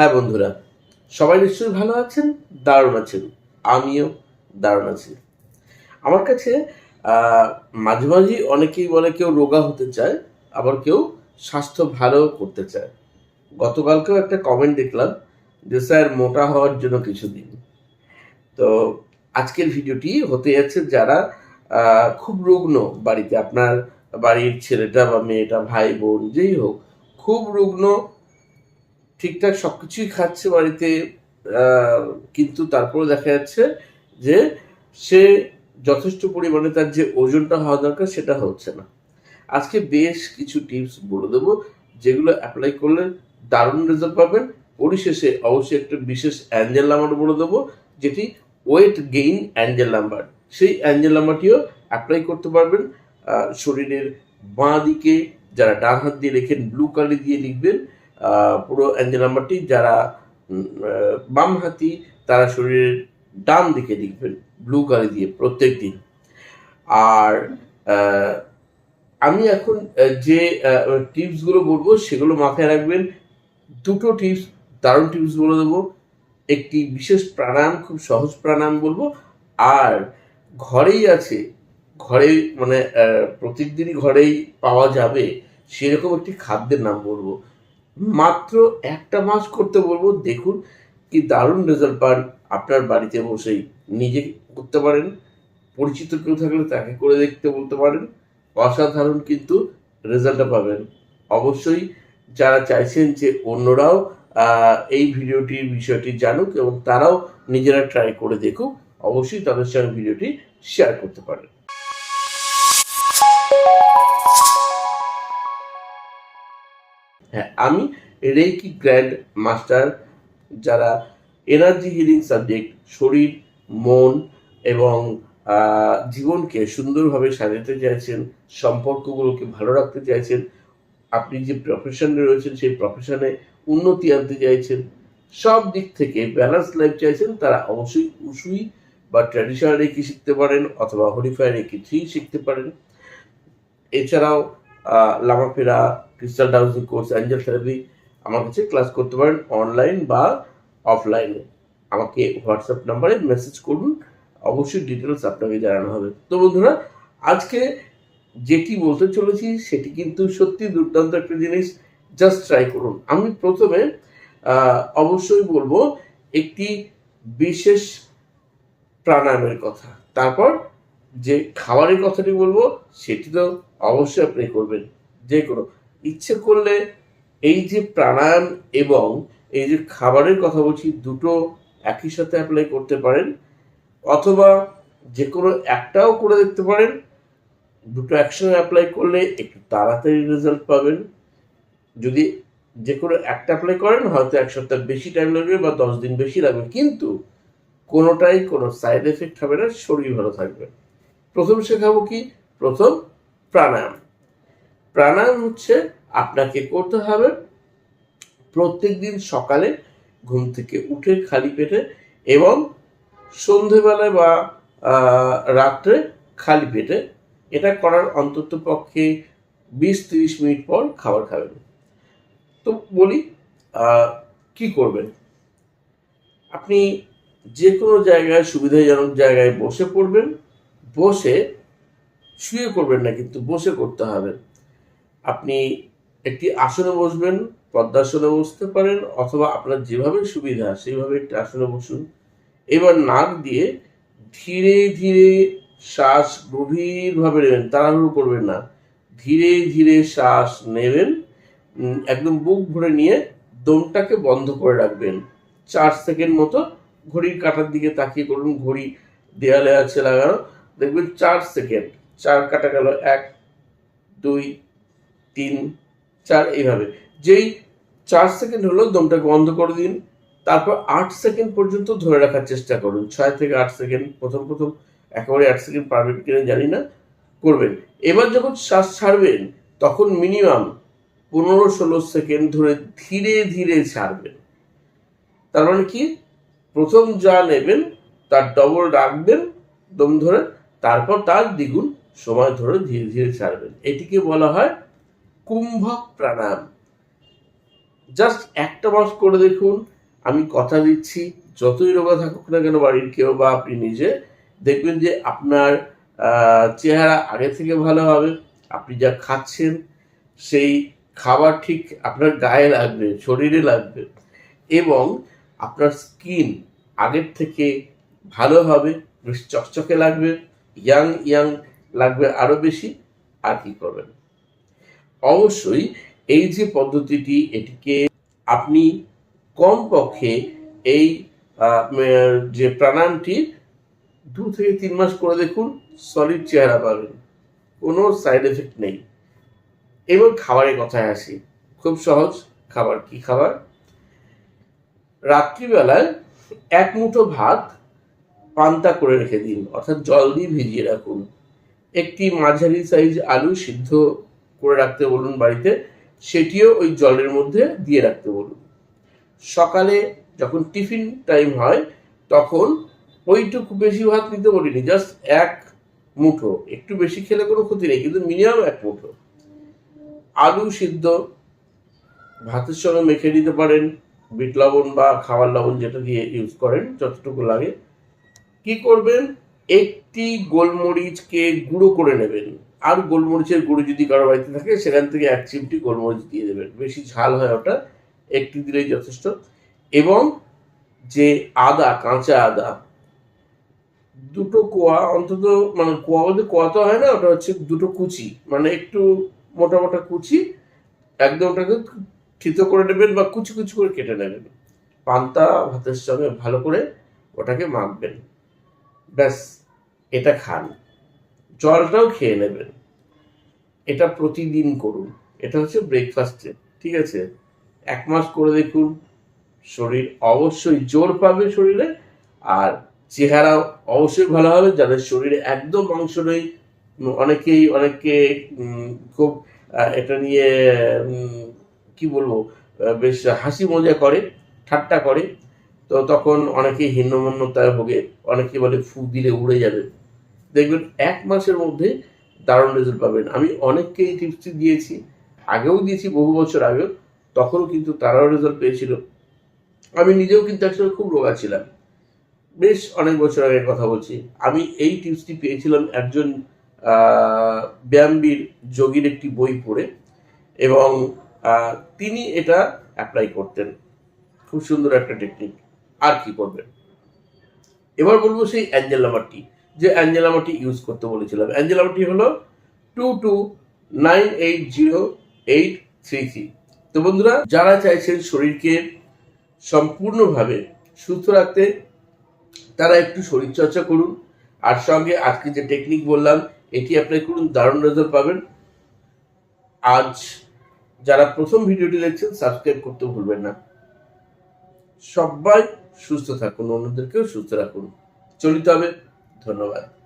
হ্যাঁ বন্ধুরা, সবাই নিশ্চয়ই ভালো আছেন? দারুণ আছেন। আমিও দারুণ আছি। আমার কাছে মাঝে মাঝে অনেকেই বলে কেউ রোগা হতে চায়, আবার কেউ স্বাস্থ্য ভালো করতে চায়। গতকালকেও একটা কমেন্ট দেখলাম যে, স্যার, মোটা হওয়ার জন্য কিছু দিন তো আজকের ভিডিওটি হতে যাচ্ছে যারা খুব রুগ্ন বাড়িতে, আপনার বাড়ির ছেলেটা বা মেয়েটা, ভাই, বোন, যেই হোক, খুব রুগ্ন ঠিকঠাক সব কিছুই খাচ্ছে বাড়িতে কিন্তু তারপরে দেখা যাচ্ছে যে সে যথেষ্ট পরিমাণে তার যে ওজনটা হওয়া দরকার সেটা হচ্ছে না। আজকে বেশ কিছু টিপস বলে দেবো যেগুলো অ্যাপ্লাই করলে দারুণ রেজাল্ট পাবেন। পরিশেষে অবশ্যই একটা বিশেষ অ্যাঞ্জেল নাম্বার বলে দেবো, যেটি ওয়েট গেইন অ্যাঞ্জেল নাম্বার সেই অ্যাঞ্জেল নাম্বারটিও অ্যাপ্লাই করতে পারবেন। শরীরের বাঁ দিকে যারা ডান হাত দিয়ে লেখেন ব্লু কালি দিয়ে লিখবেন পুরো অ্যাঞ্জেল যারা উম, আহ, বাম হাতি তারা শরীরের ডান দিকে লিখবেন ব্লু কালি দিয়ে প্রত্যেক দিন আর আমি এখন যে টিপসগুলো বলব সেগুলো মাথায় রাখবেন। দুটো টিপস দারুণ টিপস বলে দেবো। একটি বিশেষ প্রাণায়াম খুব সহজ প্রাণায়াম বলব। আর ঘরেই আছে ঘরে মানে আহ, প্রত্যেকদিনই ঘরেই পাওয়া যাবে সেরকম একটি খাদ্যের নাম বলব। মাত্র একটা মাস করতে বলব, দেখুন কি দারুণ রেজাল্ট পান আপনার বাড়িতে বসেই। নিজে করতে পারেন, পরিচিত কেউ থাকলে তাকে করে দেখতে বলতে পারেন, অসাধারণ কিন্তু রেজাল্টটা পাবেন। অবশ্যই যারা চাইছেন যে অন্যরাও এই ভিডিওটির বিষয়টি জানুক এবং তারাও নিজেরা ট্রাই করে দেখুক, অবশ্যই তাদের সঙ্গে ভিডিওটি শেয়ার করতে পারেন। হ্যাঁ আমি রেকি গ্র্যান্ড মাস্টার যারা এনার্জি হিলিং সাবজেক্ট শরীর, মন এবং জীবনকে সুন্দরভাবে সাজাতে চাইছেন, সম্পর্কগুলোকে ভালো রাখতে চাইছেন, আপনি যে প্রফেশনে রয়েছেন, সেই প্রফেশনে উন্নতি আনতে চাইছেন, সব দিক থেকে ব্যালেন্স লাইফ চাইছেন, তারা অবশ্যই উসুই বা ট্র্যাডিশনাল রেকি শিখতে পারেন অথবা হরিফাই রেকি থ্রি শিখতে পারেন। এছাড়াও লামাফেরা crystal dowsing course angel therapy আমার কাছে ক্লাস করতে পারেন অনলাইন বা অফলাইনে আমাকে হোয়াটসঅ্যাপ নাম্বারে মেসেজ করুন, অবশ্যই ডিটেলস আপনাকে জানানো হবে। তো বন্ধুরা, আজকে যেটি বলতে চলেছি, সেটি কিন্তু সত্যি দুর্দান্ত একটা জিনিস জাস্ট ট্রাই করুন। আমি প্রথমে অবশ্যই বলব, একটি বিশেষ প্রাণায়ামের কথা। তারপর যে খাবারের কথাটি বলব, সেটি তো অবশ্যই আপনি করবেন, যে কোনো। ইচ্ছে করলে এই যে প্রাণায়াম এবং এই যে খাবারের কথা বলছি, দুটো একই সাথে অ্যাপ্লাই করতে পারেন, অথবা যে কোনো একটাও করে দেখতে পারেন, দুটো একসঙ্গে অ্যাপ্লাই করলে একটু তাড়াতাড়ি রেজাল্ট পাবেন। যদি যে কোনো একটা অ্যাপ্লাই করেন, হয়তো এক সপ্তাহ বেশি টাইম লাগবে বা দশ দিন বেশি লাগবে, কিন্তু কোনোটাই কোনো সাইড এফেক্ট হবে না, শরীর ভালো থাকবে। প্রথম শেখাবো কি? প্রথম প্রাণায়াম। প্রাণায়াম হচ্ছে আপনাকে করতে হবে প্রত্যেক দিন সকালে ঘুম থেকে উঠে খালি পেটে এবং সন্ধেবেলায় বা রাত্রে খালি পেটে। এটা করার অন্তত পক্ষে বিশ তিরিশ মিনিট পর খাবার খাবেন। তো বলি কি করবেন? আপনি যে কোনো জায়গায়, সুবিধাজনক জায়গায় বসে পড়বেন। বসে শুয়ে করবেন না, কিন্তু বসে করতে হবে। আপনি একটি আসনে বসবেন পদ্মাসনে বসতে পারেন, অথবা আপনার যেভাবে সুবিধা, সেইভাবে একটি আসনে বসুন। এবার নাক দিয়ে ধীরে ধীরে শ্বাস গভীরভাবে নেবেন, তাড়াহুড়ো করবেন না। ধীরে ধীরে শ্বাস নেবেন একদম বুক ভরে নিয়ে দমটাকে বন্ধ করে রাখবেন। চার সেকেন্ড মতো ঘড়ির কাঁটার দিকে তাকিয়ে করুন, ঘড়ি দেয়ালে আছে লাগানো। দেখবেন চার সেকেন্ড চার কাটা গেল এক, দুই, তিন, চার, এইভাবে। যেই চার সেকেন্ড হলো দমটাকে বন্ধ করে দিন, তারপর আট সেকেন্ড পর্যন্ত ধরে রাখার চেষ্টা করুন। ছয় থেকে আট সেকেন্ড প্রথম প্রথম, একেবারে আট সেকেন্ড পারবেন কিনা জানি না, করবেন। এবার যখন শ্বাস ছাড়বেন, তখন মিনিমাম পনেরো, ষোলো সেকেন্ড ধরে ধীরে ধীরে ছাড়বেন। তার মানে কি? প্রথম যা নেবেন, তার ডবল রাখবেন, দম ধরে তারপর তার দ্বিগুণ সময় ধরে ধীরে ধীরে ছাড়বেন। এটিকে বলা হয় কুম্ভক প্রাণায়াম জাস্ট একটা মাস করে দেখুন, আমি কথা দিচ্ছি, যতই রোগা থাকুক না কেন বাড়ির কেউ বা আপনি নিজে, দেখবেন যে আপনার চেহারা আগে থেকে ভালো হবে, আপনি যা খাচ্ছেন, সেই খাবার ঠিক আপনার গায়ে লাগবে, শরীরে লাগবে এবং আপনার স্কিন আগের থেকে ভালো হবে, বেশ চকচকে লাগবে ইয়াং ইয়াং লাগবে আরও বেশি, আর কি করবেন? অবশ্যই এই যে পদ্ধতিটি, এটিকে আপনি কমপক্ষে এই যে প্রাণায়ামটি দু থেকে তিন মাস করে দেখুন সলিড চেহারা পাবেন। কোনো সাইড এফেক্ট নেই। এবার খাবারের কথায় আসি। খুব সহজ, খাবার কি খাবার? রাত্রিবেলায় এক মুঠো ভাত পান্তা করে রেখে দিন, অর্থাৎ জল দিয়ে ভিজিয়ে রাখুন। একটি মাঝারি সাইজ আলু সিদ্ধ করে রাখতে বলুন বাড়িতে, সেটিও ওই জলের মধ্যে দিয়ে রাখতে বলুন। সকালে যখন টিফিন টাইম হয়, তখন ওইটুকু বেশি ভাত নিতে বলিনি জাস্ট এক মুঠো। একটু বেশি খেলে কোনো ক্ষতি নেই, কিন্তু মিনিমাম এক মুঠো। আলু সিদ্ধ, ভাতের সঙ্গে মেখে নিতে পারেন, বিট লবণ বা খাবার লবণ যেটা দিয়ে ইউজ করেন, যতটুকু লাগে। কি করবেন? একটি গোলমরিচকে গুঁড়ো করে নেবেন। আর গোলমরিচের গুঁড়ো যদি কারও বাড়িতে থাকে, সেখান থেকে এক চিমটি গোলমরিচ দিয়ে দেবেন। বেশি ঝাল হয় ওটা, একটি দিলেই যথেষ্ট। এবং যে আদা, কাঁচা আদা, দুটো কোয়া, অন্তত মানে কোয়া বলতে কোয়া তো হয় না, ওটা হচ্ছে দুটো কুচি। মানে একটু মোটা মোটা কুচি, একদম ওটাকে থিতো করে নেবেন বা কুচি কুচি করে কেটে নেবেন। পান্তা, ভাতের সঙ্গে ভালো করে ওটাকে মাখবেন। ব্যাস, এটা খান। জলটাও খেয়ে নেবেন। এটা প্রতিদিন করুন। এটা হচ্ছে ব্রেকফাস্টে ঠিক আছে? এক মাস করে দেখুন, শরীর অবশ্যই জোর পাবে শরীরে, আর চেহারাও অবশ্যই ভালো হবে। যাদের শরীরে একদম মাংস নেই, অনেকেই অনেকে খুব এটা নিয়ে কি বলব বেশ হাসি মজা করে, ঠাট্টা করে। তো তখন অনেকে হীনমন্যতায় ভোগে, অনেকে বলে ফু দিলে উড়ে যাবে। দেখবেন এক মাসের মধ্যে দারুণ রেজাল্ট পাবেন। আমি অনেককে এই টিপসটি দিয়েছি, আগেও দিয়েছি বহু বছর আগেও, তখনও কিন্তু তারাও রেজাল্ট পেয়েছিল। আমি নিজেও কিন্তু একসময় খুব রোগা ছিলাম। বেশ অনেক বছর আগের কথা বলছি। আমি এই টিপসটি পেয়েছিলাম একজন ব্যায়ামবীর যোগীর একটি বই পড়ে এবং তিনি এটা অ্যাপ্লাই করতেন। খুব সুন্দর একটা টেকনিক আর কি করবেন এবার বলব সেই অ্যাঞ্জেল অ্যাঞ্জেলামাটি যে অ্যাঞ্জেল অ্যাঞ্জেলামাটি ইউজ করতে বলেছিলাম। অ্যাঞ্জেলামাটি হলো two two nine eight zero eight three three তো বন্ধুরা, যারা চাইছেন শরীরকে সম্পূর্ণভাবে সুস্থ রাখতে, তারা একটু শরীরচর্চা করুন। আর সঙ্গে আজকে যে টেকনিক বললাম, এটি অ্যাপ্লাই করুন, দারুণ রেজাল্ট পাবেন। আজ যারা প্রথম ভিডিওটি দেখছেন সাবস্ক্রাইব করতে ভুলবেন না। সবাই সুস্থ থাকুন অন্যদেরকেও সুস্থ রাখুন। চলিত হবে। ধন্যবাদ।